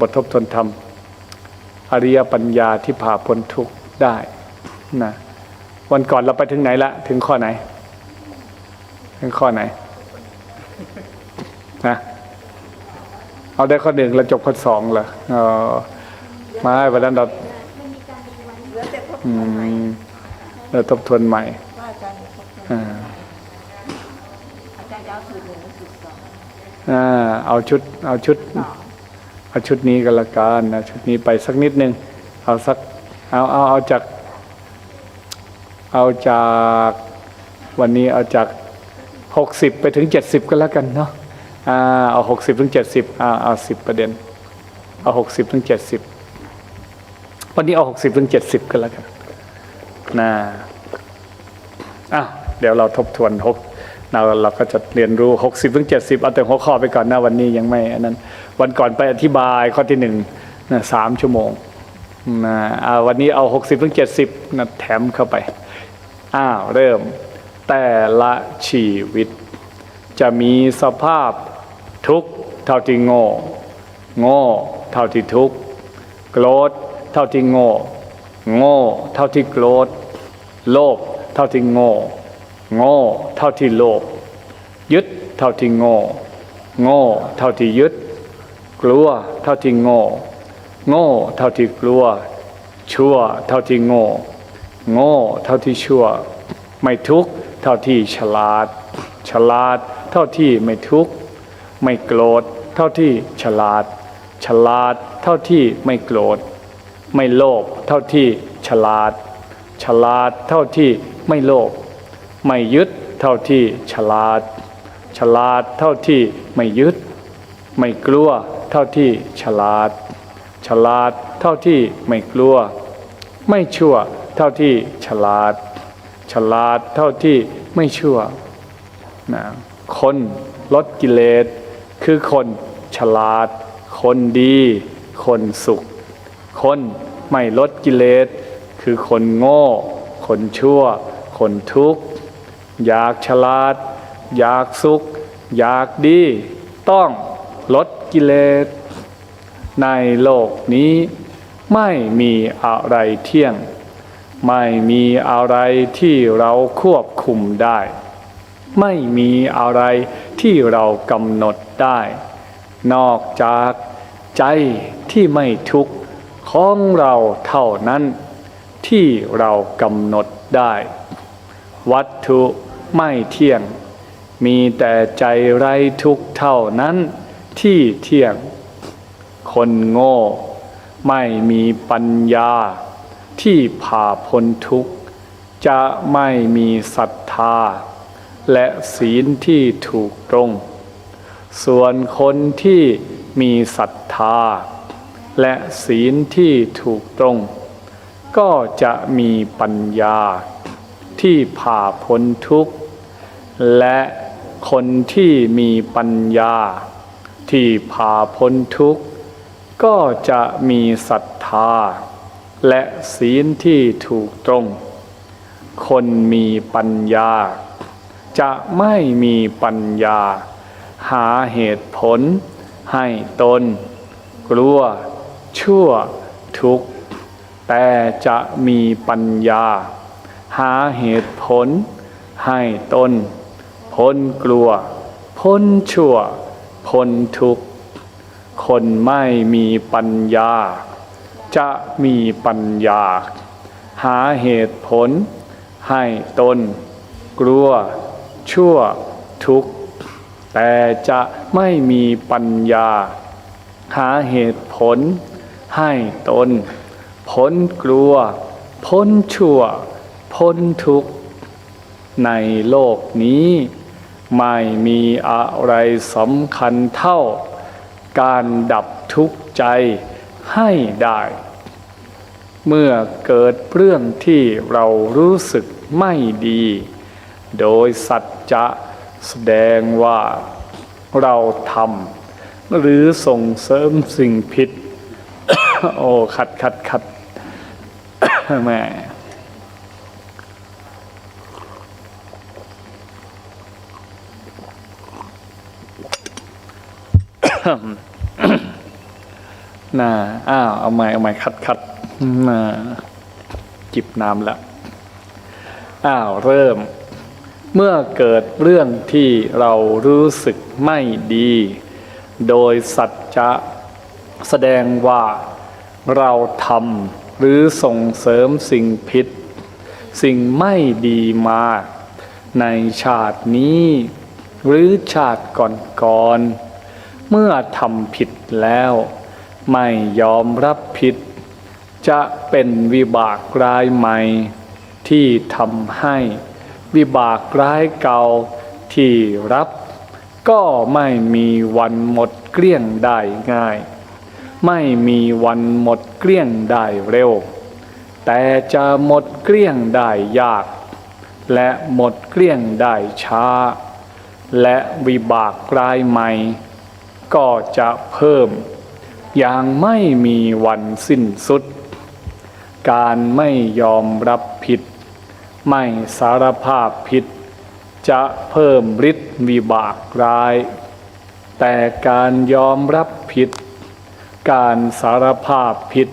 บททบทวนธรรม อริยปัญญาที่ผ่าพ้นทุกข์ได้นะวันก่อนเราไปถึงไหนละ ถึงข้อไหน ถึงข้อไหนนะเอาได้ข้อหนึ่งแล้วจบข้อสองเหรอเออไมาวันนั้นเราเหลือแต่ทบทอืวนใหม่มเราทบทวนใหม่ว่าอาจารย์ทบทวนอ่าอาจารย์ยาวสูตรหนึ่งสูตรสองอ่าเอาชุด เอาชุดสอง เอาชุดนี้กันละกันนะชุดนี้ไปสักนิดนึง เอาสักเอาเอาเอาจาก เอาจากวันนี้เอาจากหกสิบไปถึงเจ็ดสิบก็แล้วกันเนาะอ่าเอาหกสิบถึงเจ็ดสิบอ่าเอาสิบประเด็น เอาหกสิบถึงเจ็ดสิบวันนี้เอาหกสิบถึงเจ็ดสิบก็แล้วกันนะอ้าวเดี๋ยวเราทบทวนหก เราเราก็จะเรียนรู้หกสิบถึงเจ็ดสิบเอาแต่หัวข้อไปก่อนนะวันนี้ยังไม่อันนั้น วันก่อนไปอธิบายข้อที่หนึ่งนะสามชั่วโมงนะอ่าวันนี้เอาหกสิบถึงเจ็ดสิบนะแถมเข้าไป อ้าวเริ่ม แต่ละชีวิต จะมีสภาพทุกข์เท่าที่โง่ โง่เท่าที่ทุกข์โกรธเท่าที่โง่ โง่เท่าที่โกรธโลภเท่าที่โง่ โง่เท่าที่โลภยึดเท่าที่โง่ โง่เท่าที่ยึด กลัวเท่าที่โง่ โง่เท่าที่กลัว ชั่วเท่าที่โง่ โง่เท่าที่ชั่ว ไม่ทุกข์เท่าที่ฉลาด ฉลาดเท่าที่ไม่ทุกข์ ไม่โกรธเท่าที่ฉลาด ฉลาดเท่าที่ไม่โกรธ ไม่โลภเท่าที่ฉลาด ฉลาดเท่าที่ไม่โลภ ไม่ยึดเท่าที่ฉลาด ฉลาดเท่าที่ไม่ยึด ไม่กลัวเท่าที่ฉลาด ฉลาดเท่าที่ไม่กลัว ไม่ชั่วเท่าที่ฉลาด ฉลาดเท่าที่ไม่ชั่วนะคนลดกิเลสคือคนฉลาด คนดี คนสุข คนไม่ลดกิเลสคือคนโง่ คนชั่ว คนทุกข์ อยากฉลาด อยากสุข อยากดี ต้องลดกิเลส ในโลกนี้ไม่มีอะไรเที่ยง ไม่มีอะไรที่เราควบคุมได้ ไม่มีอะไรที่เรากำหนดได้ นอกจากใจที่ไม่ทุกข์ของเราเท่านั้นที่เรากำหนดได้ วัตถุ ไม่เที่ยง มีแต่ใจไร้ทุกข์เท่านั้นที่เที่ยง คนโง่ ไม่มีปัญญา ที่ผ่าพ้นทุกข์ จะไม่มีศรัทธา และศีลที่ถูกตรง ส่วนคนที่มีศรัทธา และศีลที่ถูกตรง ก็จะมีปัญญาที่ผ่าพ้นทุกข์ และคนที่มีปัญญา ที่ผ่าพ้นทุกข์ ก็จะมีศรัทธา และศีลที่ถูกตรง คนมีปัญญา จะไม่มีปัญญา หาเหตุผล ให้ตน กลัว ชั่วทุกข์ แต่จะมีปัญญา หาเหตุผล ให้ตน พ้นกลัว พ้นชั่ว พ้นทุกข์ คนไม่มีปัญญา จะมีปัญญา หาเหตุผล ให้ตน กลัว ชั่ว ทุกข์ แต่จะไม่มีปัญญา หาเหตุผล ให้ตน พ้นกลัว พ้นชั่ว พ้นทุกข์ในโลกนี้ ไม่มีอะไรสำคัญเท่า การดับทุกข์ใจให้ได้ เมื่อเกิดเรื่องที่เรารู้สึกไม่ดี โดยสัจจะแสดงว่าเราทำหรือส่งเสริมสิ่งผิด โอ้ ขัดขัดขัดแม่ น่าอ้าวเอาใหม่เอาใหม่คัดคัดน่าจิบน้ำละอ้าวเริ่ม เมื่อเกิดเรื่องที่เรารู้สึกไม่ดี โดยสัจจะแสดงว่าเราทำหรือส่งเสริมสิ่งผิด สิ่งไม่ดีมา ในชาตินี้ หรือชาติก่อนๆ เมื่อทำผิดแล้ว ไม่ยอมรับผิด จะเป็นวิบากร้ายใหม่ ที่ทำให้วิบากร้ายเก่าที่รับก็ไม่มีวันหมดเกลี้ยงได้ง่าย ไม่มีวันหมดเกลี้ยงได้เร็ว แต่จะหมดเกลี้ยงได้ยาก และหมดเกลี้ยงได้ช้า และวิบากรายใหม่ ก็จะเพิ่ม อย่างไม่มีวันสิ้นสุด การไม่ยอมรับผิด ไม่สารภาพผิด จะเพิ่มฤทธิ์วิบากร้าย แต่การยอมรับผิด การสารภาพผิด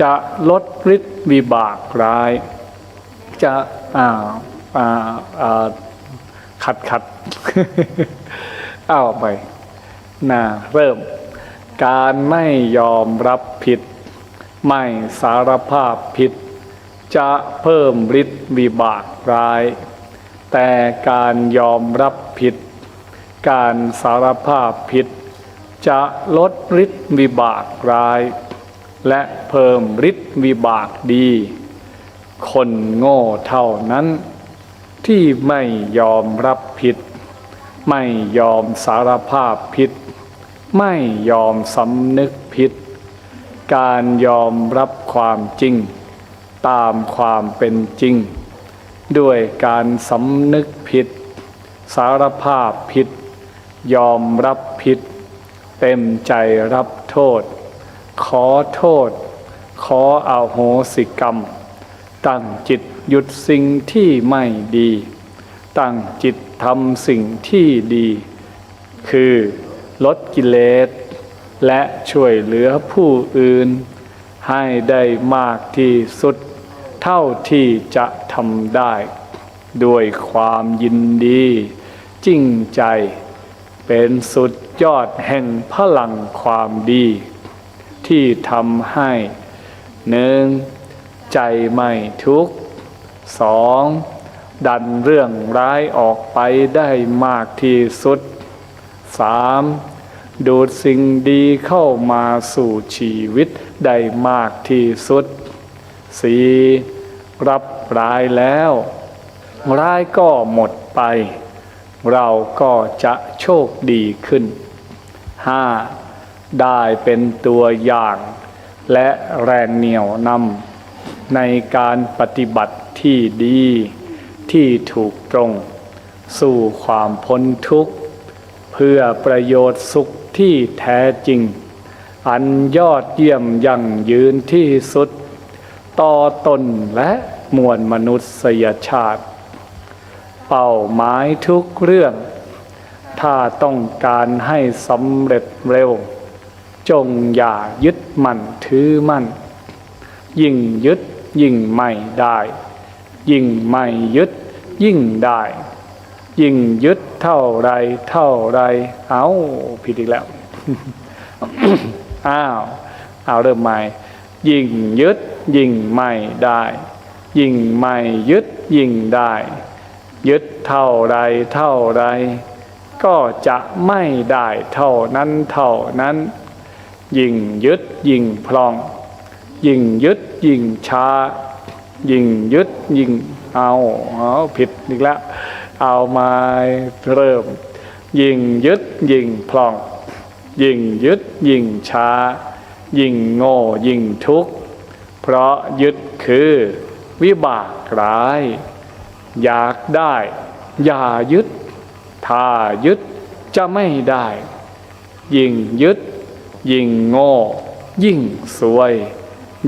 จะลดฤทธิ์วิบากร้าย จะอ่าอ่าอ่าขัดขัดเอาวไป น่าเริ่ม การไม่ยอมรับผิด ไม่สารภาพผิด จะเพิ่มฤทธิ์วิบากร้าย แต่การยอมรับผิด การสารภาพผิด จะลดฤทธิ์วิบากร้าย และเพิ่มฤทธิ์วิบากดี คนโง่เท่านั้น ที่ไม่ยอมรับผิด ไม่ยอมสารภาพผิด ไม่ยอมสำนึกผิด การยอมรับความจริง ตามความเป็นจริง ด้วยการสำนึกผิด สารภาพผิด ยอมรับผิด เต็มใจรับโทษ ขอโทษ ขออาโหสิกรรม ตั้งจิตหยุดสิ่งที่ไม่ดี ตั้งจิตทำสิ่งที่ดี คือ ลดกิเลส และช่วยเหลือผู้อื่น ให้ได้มากที่สุด เท่าที่จะทำได้ ด้วยความยินดี จริงใจ เป็นสุดยอดแห่งพลังความดี ที่ทำให้หนึ่งใจไม่ทุกข์สองดันเรื่องร้ายออกไปได้มากที่สุดสาม ดูดสิ่งดีเข้ามาสู่ชีวิตได้มากที่สุดสี่รับร้ายแล้ว ร้ายก็หมดไป เราก็จะโชคดีขึ้นห้าได้เป็นตัวอย่าง และแรงเหนี่ยวนำในการปฏิบัติที่ดีที่ถูกตรง สู่ความพ้นทุกข์ เพื่อประโยชน์สุขที่แท้จริง อันยอดเยี่ยมยั่งยืนที่สุด ต่อตนและมวลมนุษยชาติ เป้าหมายทุกเรื่อง ถ้าต้องการให้สำเร็จเร็ว จงอย่ายึดมั่นถือมั่น ยิ่งยึดยิ่งไม่ได้ ยิ่งไม่ยึดยิ่งได้ ยิ่งยึดเท่าไรเท่าไรเอาผิดอีกแล้ว อ้าวเอาเริ่มใหม่ ยิ่งยึดยิ่งไม่ได้ ยิ่งไม่ยึดยิ่งได้ ยึดเท่าไรเท่าไร ก็จะไม่ได้เท่านั้นเท่านั้น ยิ่งยึดยิ่งพลอง ยิ่งยึดยิ่งช้า ยิ่งยึดยิ่งเอาเอาผิดอีกแล้ว เอามาเริ่ม ยิ่งยึดยิ่งพลอง ยิ่งยึดยิ่งช้า ยิ่งโง่ยิ่งทุกข์ เพราะยึดคือวิบากร้าย อยากได้ อย่ายึด ถ้ายึดจะไม่ได้ ยิ่งยึด ยิ่งโง่ ยิ่งสวย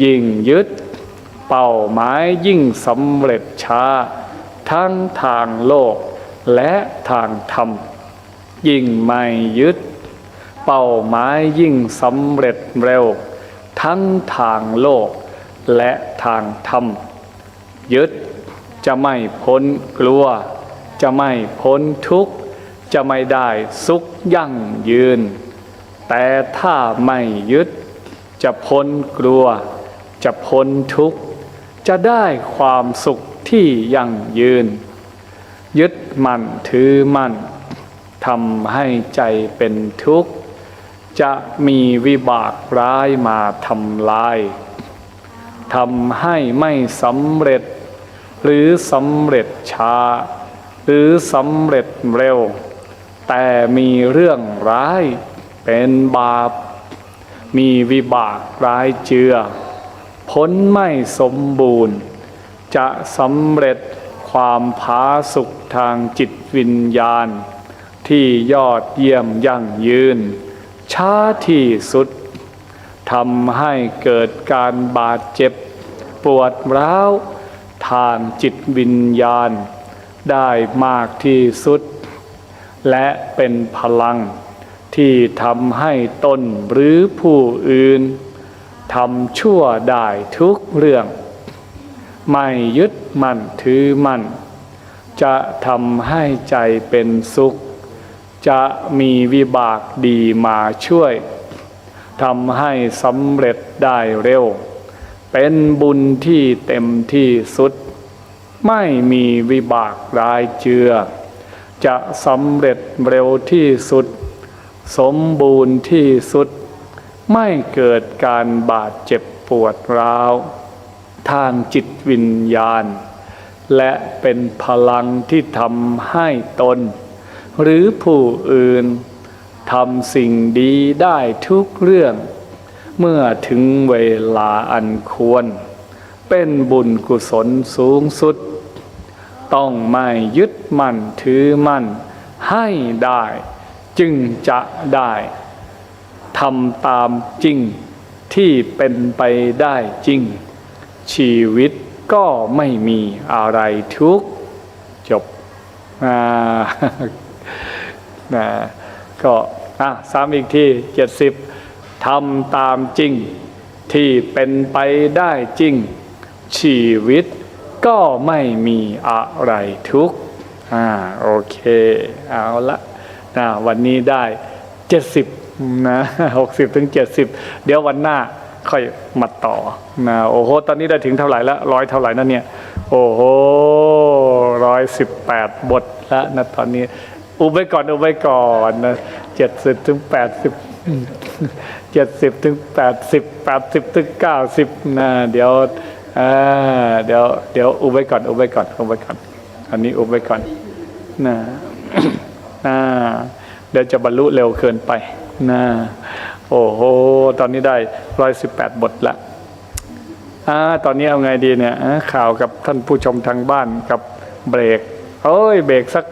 ยิ่งยึด เป้าหมายยิ่งสำเร็จช้า ทั้งทางโลกและทางธรรม ยิ่งไม่ยึด เป้าหมายยิ่งสำเร็จเร็ว ทั้งทางโลกและทางธรรม ยึดจะไม่พ้นกลัว จะไม่พ้นทุกข์ จะไม่ได้สุขยั่งยืน แต่ถ้าไม่ยึด จะพ้นกลัว จะพ้นทุกข์ จะได้ความสุข ที่ยั่งยืน ยึดมั่นถือมั่นทำให้ใจเป็นทุกข์ จะมีวิบากร้ายมาทำลายทำให้ไม่สำเร็จ หรือสำเร็จช้า หรือสำเร็จเร็ว แต่มีเรื่องร้ายเป็นบาป มีวิบากร้ายเจือ ผลไม่สมบูรณ์ จะสำเร็จความผาสุขทางจิตวิญญาณ ที่ยอดเยี่ยมยั่งยืน ช้าที่สุดทำให้เกิดการบาดเจ็บ ปวดร้าวทางจิตวิญญาณ ได้มากที่สุด และเป็นพลังที่ทำให้ตนหรือผู้อื่นทำชั่วได้ทุกเรื่อง ไม่ยึดมั่นถือมั่น จะทำให้ใจเป็นสุข จะมีวิบากดีมาช่วยทำให้สำเร็จได้เร็ว เป็นบุญที่เต็มที่สุด ไม่มีวิบากรายเจือ จะสำเร็จเร็วที่สุด สมบูรณ์ที่สุด ไม่เกิดการบาดเจ็บปวดร้าว ทางจิตวิญญาณ และเป็นพลังที่ทำให้ตน หรือผู้อื่นทำสิ่งดีได้ทุกเรื่อง เมื่อถึงเวลาอันควร เป็นบุญกุศลสูงสุด ต้องไม่ยึดมั่นถือมั่นให้ได้จึงจะได้ทำตามจริงที่เป็นไปได้จริง ชีวิตก็ไม่มีอะไรทุกจบนะก็อะซ้ำอีกที่เจ็ดสิบทำตามจริง ที่เป็นไปได้จริง ชีวิตก็ไม่มีอะไรทุกอ่าโอเค เอาละนะวันนี้ได้เจ็ดสิบนะหกสิบถึงเจ็ดสิบเดี๋ยววันหน้า ค่อยมาต่อนะโอ้โหตอนนี้ได้ถึงเท่าไหร่แล้วร้อยเท่าไหร่นั่นเนี่ยโอ้โหร้อยสิบแปดบทแล้วนะตอนนี้ อุบไว้ก่อนอุบไว้ก่อนนะเจ็ดสิบถึงแปดสิบเจ็ดสิบถึงแปดสิบแปดสิบถึงเก้าสิบนะเดี๋ยวอ่าเดี๋ยวเดี๋ยวอุบไว้ก่อนอุบไว้ก่อนอุบไว้ก่อนอันนี้อุบไว้ก่อนนะนะเดี๋ยวจะบรรลุเร็วเกินไปนะ โอ้โห ตอนนี้ได้ร้อยสิบแปดบทละอ่าตอนนี้เอาไงดีเนี่ยข่าวกับท่านผู้ชมทางบ้านกับเบรกเอ้ยเบรกสัก